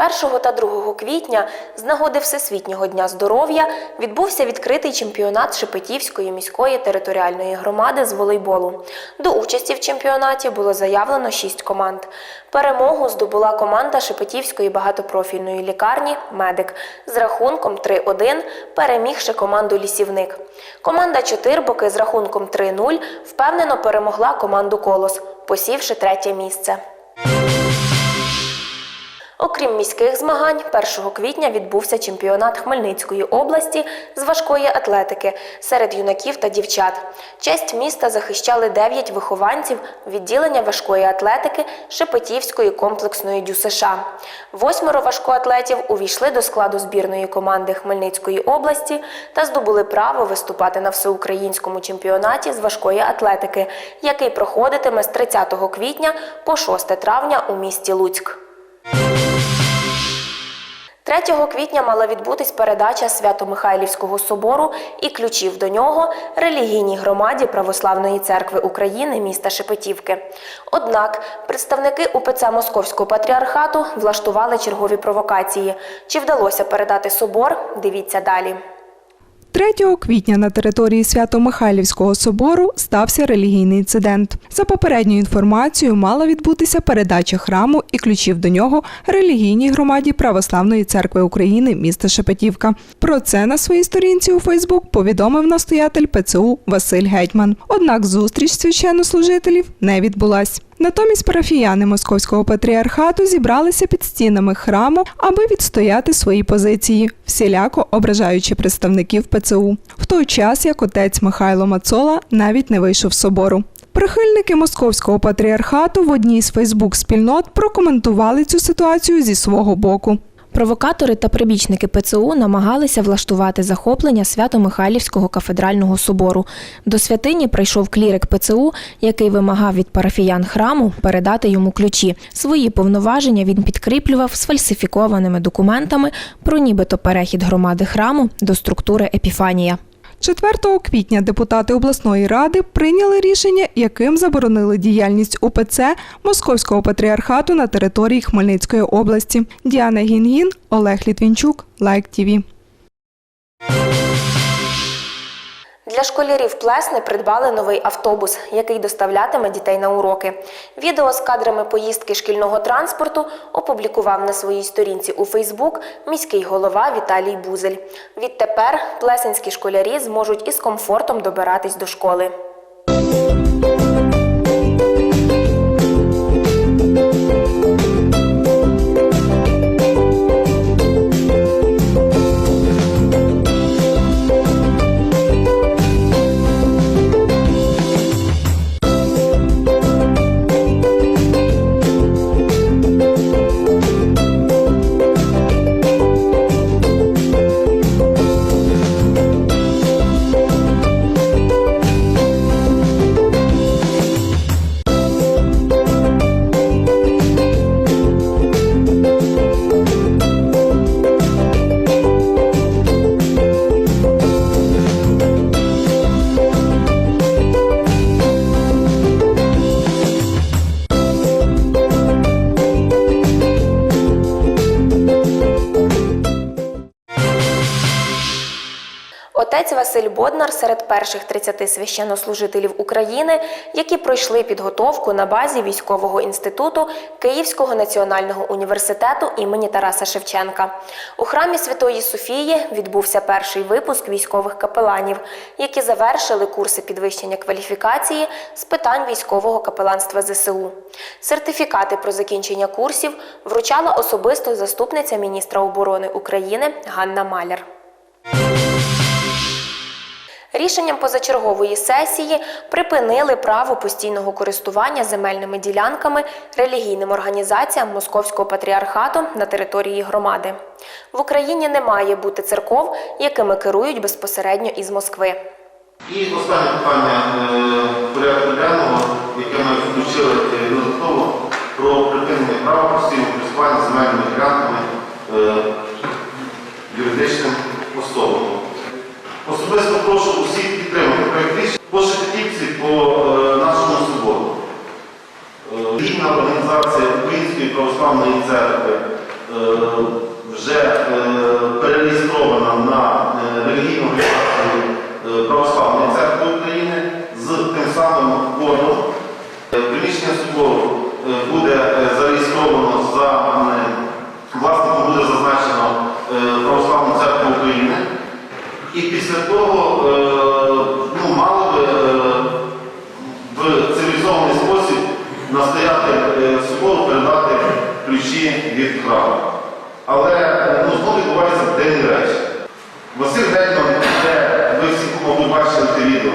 1 та 2 квітня з нагоди Всесвітнього дня здоров'я відбувся відкритий чемпіонат Шепетівської міської територіальної громади з волейболу. До участі в чемпіонаті було заявлено 6 команд. Перемогу здобула команда Шепетівської багатопрофільної лікарні Медик з рахунком 3-1, перемігши команду Лісівник. Команда Чотирбоки з рахунком 3-0 впевнено перемогла команду Колос, посівши третє місце. Окрім міських змагань, 1 квітня відбувся чемпіонат Хмельницької області з важкої атлетики серед юнаків та дівчат. Честь міста захищали 9 вихованців відділення важкої атлетики Шепетівської комплексної ДЮСШ. Восьмеро важкоатлетів увійшли до складу збірної команди Хмельницької області та здобули право виступати на всеукраїнському чемпіонаті з важкої атлетики, який проходитиме з 30 квітня по 6 травня у місті Луцьк. 3 квітня мала відбутись передача Свято-Михайлівського собору і ключів до нього релігійній громаді Православної церкви України міста Шепетівки. Однак представники УПЦ Московського патріархату влаштували чергові провокації. Чи вдалося передати собор? Дивіться далі. 3 квітня на території Свято-Михайлівського собору стався релігійний інцидент. За попередньою інформацією, мала відбутися передача храму і ключів до нього релігійній громаді Православної церкви України міста Шепетівка. Про це на своїй сторінці у Фейсбук повідомив настоятель ПЦУ Василь Гетьман. Однак зустріч священнослужителів не відбулась. Натомість парафіяни Московського патріархату зібралися під стінами храму, аби відстояти свої позиції, всіляко ображаючи представників ПЦУ. В той час як отець Михайло Мацола навіть не вийшов з собору. Прихильники московського патріархату в одній з Фейсбук-спільнот прокоментували цю ситуацію зі свого боку. Провокатори та прибічники ПЦУ намагалися влаштувати захоплення Свято-Михайлівського кафедрального собору. До святині прийшов клірик ПЦУ, який вимагав від парафіян храму передати йому ключі. Свої повноваження він підкріплював сфальсифікованими документами про нібито перехід громади храму до структури Епіфанія. 4 квітня депутати обласної ради прийняли рішення, яким заборонили діяльність УПЦ Московського патріархату на території Хмельницької області. Діана Гінгін, Олег Літвінчук, Лайк ТІВІ. Для школярів Плесни придбали новий автобус, який доставлятиме дітей на уроки. Відео з кадрами поїздки шкільного транспорту опублікував на своїй сторінці у Фейсбук міський голова Віталій Бузель. Відтепер плесенські школярі зможуть із комфортом добиратись до школи. Отець Василь Боднар серед перших 30 священнослужителів України, які пройшли підготовку на базі військового інституту Київського національного університету імені Тараса Шевченка. У храмі Святої Софії відбувся перший випуск військових капеланів, які завершили курси підвищення кваліфікації з питань військового капеланства ЗСУ. Сертифікати про закінчення курсів вручала особисто заступниця міністра оборони України Ганна Маляр. Рішенням позачергової сесії припинили право постійного користування земельними ділянками релігійним організаціям Московського патріархату на території громади. В Україні не має бути церков, якими керують безпосередньо із Москви. І останнє питання е, порядку денного, яке ми включили е, додатково про припинення права постійного користування земельними ділянками е, юридичним особам. Особисто прошу усіх підтримати проєкт рішення. По по після того е, ну, мало би е, в цивілізований спосіб настоятель е, собору передати ключі від храму. Але ну, знову відбуваються дивні речі. Василь Гетьман іде, ви всі, мабуть, бачили це відео,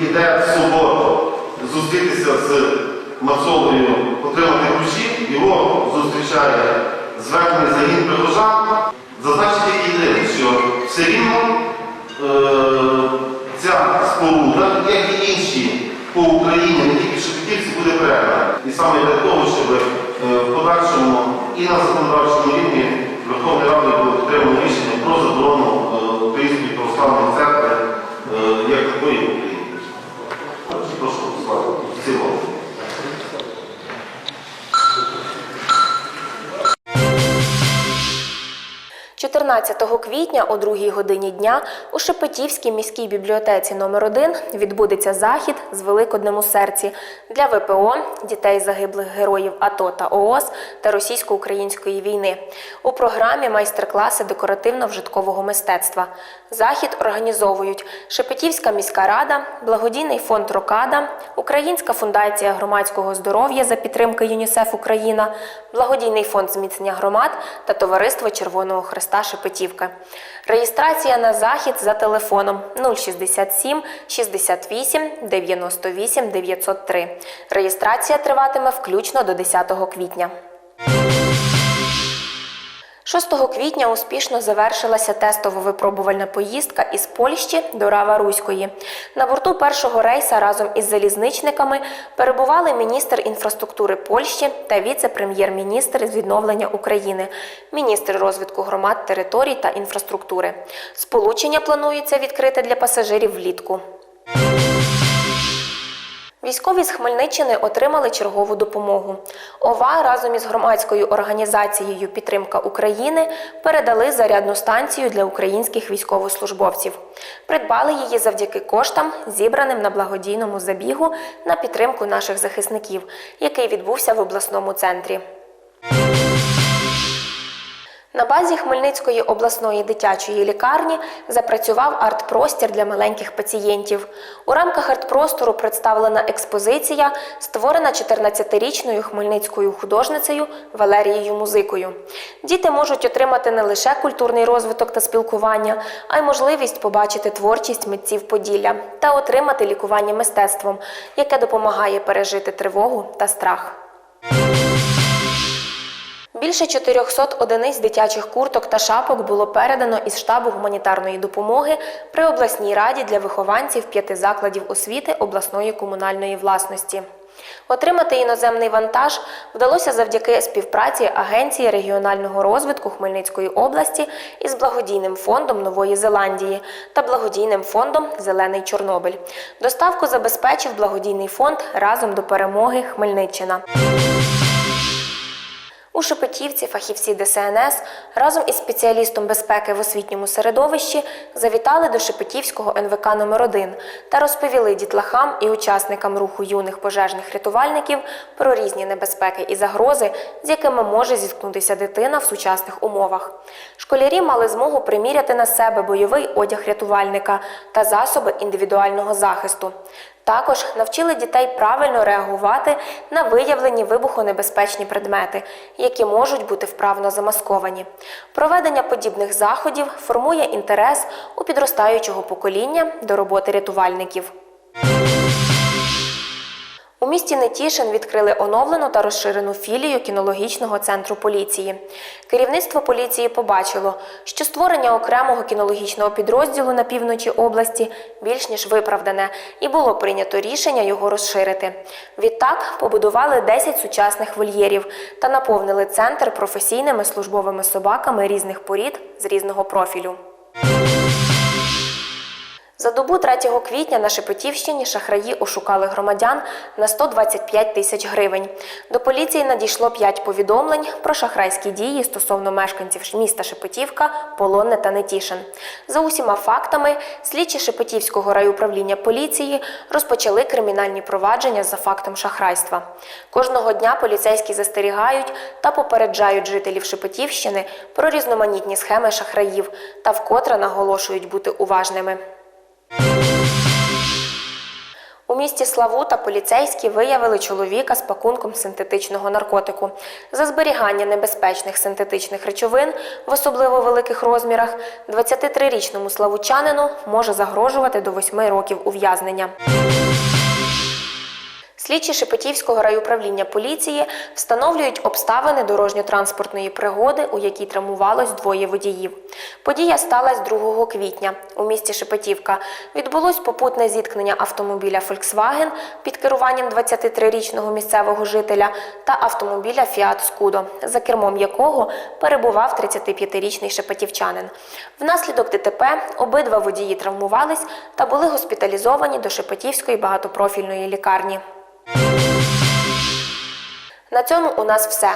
іде в суботу зустрітися з Мацолою, отримати ключі, його зустрічає зверхний загін прихожан. Зазначити єдине, що все рівно ця споруда, як і інші по Україні, не тільки Шепетівці, буде передана. І саме для того, щоб е, в подальшому і на законодавчому рівні Верховної Ради було підтримано рішення 14 квітня о 2 годині дня у Шепетівській міській бібліотеці номер 1 відбудеться захід з Великоднем серці для ВПО, дітей загиблих героїв АТО та ООС та російсько-української війни. У програмі майстер-класи декоративно-вжиткового мистецтва. Захід організовують Шепетівська міська рада, благодійний фонд Рокада, Українська фундація громадського здоров'я за підтримки ЮНІСЕФ Україна, благодійний фонд зміцнення громад та Товариство Червоного Христа Шепетівка. Реєстрація на захід за телефоном 067 68 98 903. Реєстрація триватиме включно до 10 квітня. 6 квітня успішно завершилася тестово-випробувальна поїздка із Польщі до Рава Руської. На борту першого рейса разом із залізничниками перебували міністр інфраструктури Польщі та віце-прем'єр-міністр з відновлення України, міністр розвитку громад, територій та інфраструктури. Сполучення планується відкрити для пасажирів влітку. Військові з Хмельниччини отримали чергову допомогу. ОВА разом із громадською організацією Підтримка України передали зарядну станцію для українських військовослужбовців. Придбали її завдяки коштам, зібраним на благодійному забігу на підтримку наших захисників, який відбувся в обласному центрі. На базі Хмельницької обласної дитячої лікарні запрацював арт-простір для маленьких пацієнтів. У рамках арт-простору представлена експозиція, створена 14-річною хмельницькою художницею Валерією Музикою. Діти можуть отримати не лише культурний розвиток та спілкування, а й можливість побачити творчість митців Поділля та отримати лікування мистецтвом, яке допомагає пережити тривогу та страх. Більше 400 одиниць дитячих курток та шапок було передано із штабу гуманітарної допомоги при обласній раді для вихованців п'яти закладів освіти обласної комунальної власності. Отримати іноземний вантаж вдалося завдяки співпраці Агенції регіонального розвитку Хмельницької області із благодійним фондом Нової Зеландії та благодійним фондом Зелений Чорнобиль. Доставку забезпечив благодійний фонд разом до перемоги Хмельниччина. У Шепетівці фахівці ДСНС разом із спеціалістом безпеки в освітньому середовищі завітали до Шепетівського НВК номер 1 та розповіли дітлахам і учасникам руху юних пожежних рятувальників про різні небезпеки і загрози, з якими може зіткнутися дитина в сучасних умовах. Школярі мали змогу приміряти на себе бойовий одяг рятувальника та засоби індивідуального захисту. Також навчили дітей правильно реагувати на виявлені вибухонебезпечні предмети, які можуть бути вправно замасковані. Проведення подібних заходів формує інтерес у підростаючого покоління до роботи рятувальників. У місті Нетішин відкрили оновлену та розширену філію кінологічного центру поліції. Керівництво поліції побачило, що створення окремого кінологічного підрозділу на півночі області більш ніж виправдане, і було прийнято рішення його розширити. Відтак побудували 10 сучасних вольєрів та наповнили центр професійними службовими собаками різних порід з різного профілю. За добу 3 квітня на Шепетівщині шахраї ошукали громадян на 125 тисяч гривень. До поліції надійшло 5 повідомлень про шахрайські дії стосовно мешканців міста Шепетівка, Полонне та Нетішин. За усіма фактами, слідчі Шепетівського райуправління поліції розпочали кримінальні провадження за фактом шахрайства. Кожного дня поліцейські застерігають та попереджають жителів Шепетівщини про різноманітні схеми шахраїв та вкотре наголошують бути уважними. У місті Славута поліцейські виявили чоловіка з пакунком синтетичного наркотику. За зберігання небезпечних синтетичних речовин в особливо великих розмірах 23-річному славучанину може загрожувати до 8 років ув'язнення. Слідчі Шепетівського райуправління поліції встановлюють обставини дорожньо-транспортної пригоди, у якій травмувалось двоє водіїв. Подія сталася 2 квітня. У місті Шепетівка відбулось попутне зіткнення автомобіля Volkswagen під керуванням 23-річного місцевого жителя та автомобіля Fiat Scudo, за кермом якого перебував 35-річний шепетівчанин. Внаслідок ДТП обидва водії травмувались та були госпіталізовані до Шепетівської багатопрофільної лікарні. На цьому у нас все.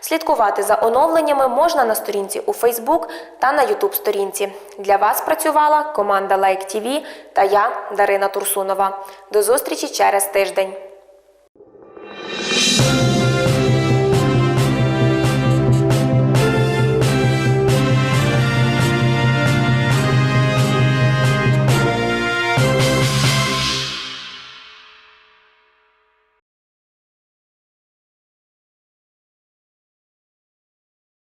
Слідкувати за оновленнями можна на сторінці у Фейсбук та на Ютуб сторінці. Для вас працювала команда Лайк ТВ та я, Дарина Турсунова. До зустрічі через тиждень.